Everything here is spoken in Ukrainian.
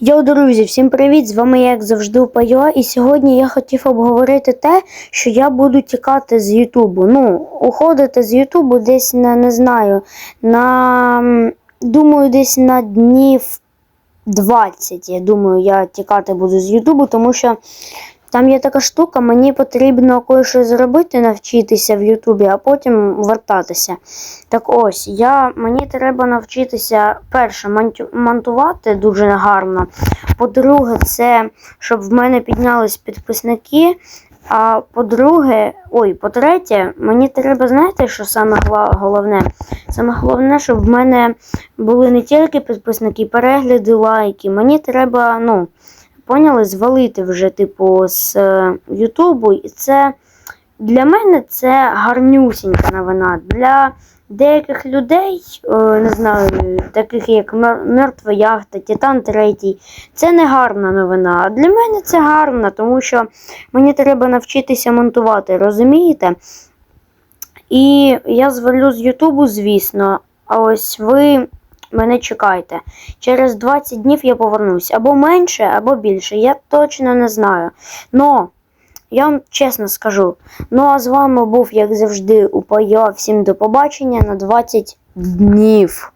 Йоу, друзі, всім привіт! З вами як завжди Пайо. і сьогодні я хотів обговорити те, що я буду тікати з Ютубу. Ну, уходити з Ютубу десь на не знаю, на думаю, десь на днів 20. Я думаю, я тікати буду з Ютубу, тому що там є така штука, мені потрібно кое-що зробити, навчитися в Ютубі, а потім вертатися. Так ось, я, мені треба навчитися перше монтувати дуже гарно. По-друге, це щоб в мене піднялись підписники. А по-друге, ой, по-третє, мені треба, знаєте, що саме головне? Саме головне, щоб в мене були не тільки підписники, перегляди, лайки. Мені треба, ну, поняли, звалити вже, типу, з е, Ютубу. І це для мене це гарнюсінька новина. Для деяких людей, е, не знаю, таких як Мертва Яхта, Титан Третій, це не гарна новина. А для мене це гарна, тому що мені треба навчитися монтувати, розумієте? І я звалю з Ютубу, звісно. А ось ви мене чекайте. Через 20 днів я повернусь. Або менше, або більше. Я точно не знаю. Но я вам чесно скажу. Ну а з вами був, як завжди, Упайо. Всім до побачення на 20 днів.